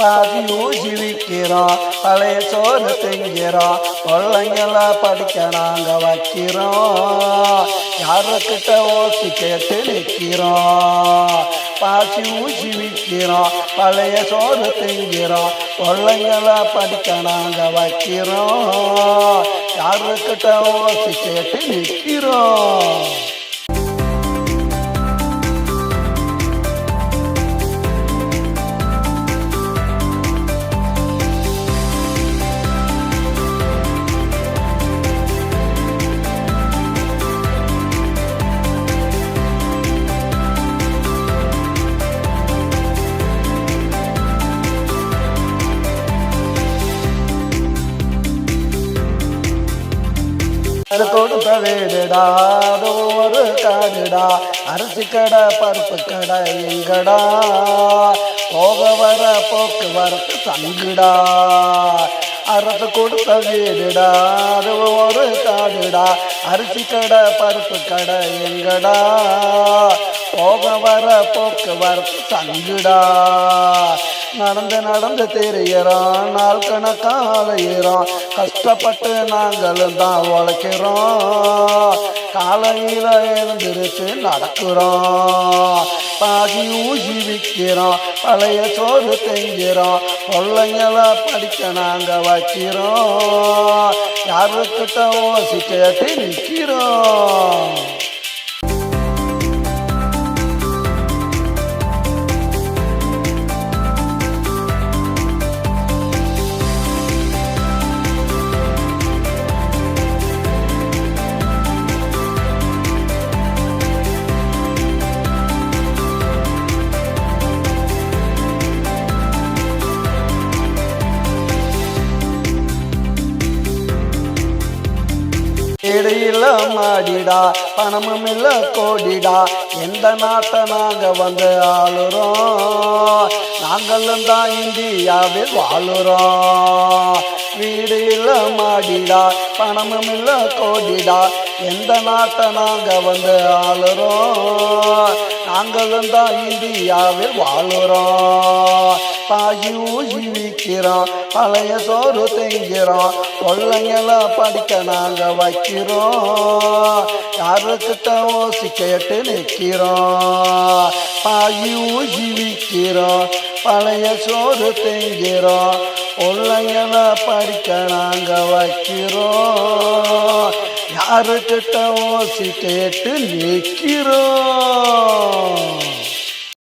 பாதியும் ஜீவிக்கிறோம் பழைய சோறு திங்கிறோம் கொள்ளைங்கள படிக்க நாங்கள் வைக்கிறோம் யாருக்கிட்ட ஓசி கேட்டு நிற்கிறோம் பாசி ஊசி விற்கிறோம் பழைய சோறு திங்கிறோம் கொள்ளைங்கள படிக்க நாங்கள் வைக்கிறோம் யாருக்கிட்ட ஓசி கேட்டு நிற்கிறோம் அது கொடுத்த வீடுடா அது ஒரு காடுடா அரிசி கடை பருப்பு கடை எங்கடா போக வர போக்குவரத்து தங்குடா அரசு கொடுத்த வீடுடா அது ஒரு காடுடா அரிசி கடை பருப்பு கடை எங்கடா போக வர போக்குவரத்து தங்குடா நடந்து நடந்து தெரியறான் நாள் கணக்காக கஷ்டப்பட்டு நாங்களும் தான் உழைக்கிறோம் காலையில் எழுந்திருச்சு நடக்கிறோம். பாதி ஊசி விற்கிறோம். பழைய சோறு திங்கிறோம் பிள்ளைங்களை படிக்க நாங்கள் வைக்கிறோம். யாருக்கிட்ட ஓசி கேட்டு நிற்கிறோம். மாடிடா பணமும் இல்லை கோடிடா. எந்த நாட்டை நாங்க வந்து ஆளுறோம்? நாங்களும் தான் இந்தியாவில் வாழுறோம். வீடு இல்லை மாடிடா பணமும் இல்லை கோடிடா. எந்த நாட்டை நாங்கள் வந்து ஆளுறோம்? நாங்களும் தான் இந்தியாவில் வாழுறோம். பாயி ஊசி விற்கிறோம் பழைய சோறு திங்கிறோம் கொள்ளைங்களை படிக்க நாங்கள் வைக்கிறோம். யாருக்கிட்ட ஓசி கேட்டு நிற்கிறோம். தாயி ஊசி விற்கிறோம் பழைய சோறு திங்கிறோம் கொள்ளைங்களை படிக்க நாங்கள் வைக்கிறோம். யாருக்கிட்ட ஓசி கேட்டு நிற்கிறோம்.